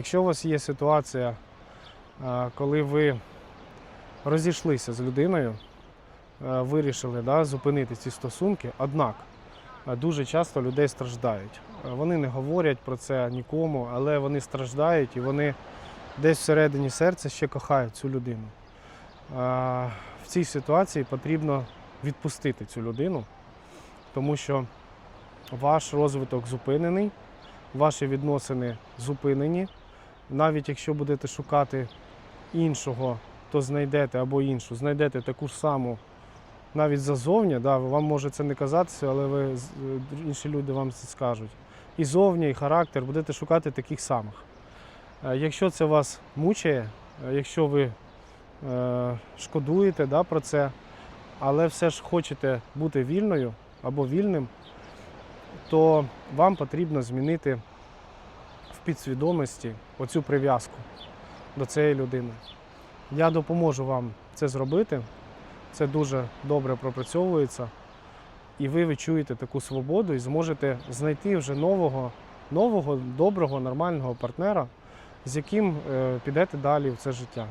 Якщо у вас є ситуація, е, коли ви розійшлися з людиною, е, вирішили да, зупинити ці стосунки, однак е, дуже часто людей страждають. Вони не говорять про це нікому, але вони страждають і вони десь всередині серця ще кохають цю людину. В цій ситуації потрібно відпустити цю людину, тому що ваш розвиток зупинений, ваші відносини зупинені. Навіть якщо будете шукати іншого, то знайдете або іншу, знайдете таку ж саму навіть зазовні, да, вам може це не казатися, але ви, е, інші люди вам це скажуть. І зовні, і характер будете шукати таких самих. Е, Якщо це вас мучає, е, якщо ви е, шкодуєте да, про це, але все ж хочете бути вільною або вільним, то вам потрібно змінити підсвідомості оцю прив'язку до цієї людини. Я допоможу вам це зробити. Це дуже добре пропрацьовується. І ви відчуєте таку свободу і зможете знайти вже нового, нового, доброго, нормального партнера, з яким е, підете далі в це життя.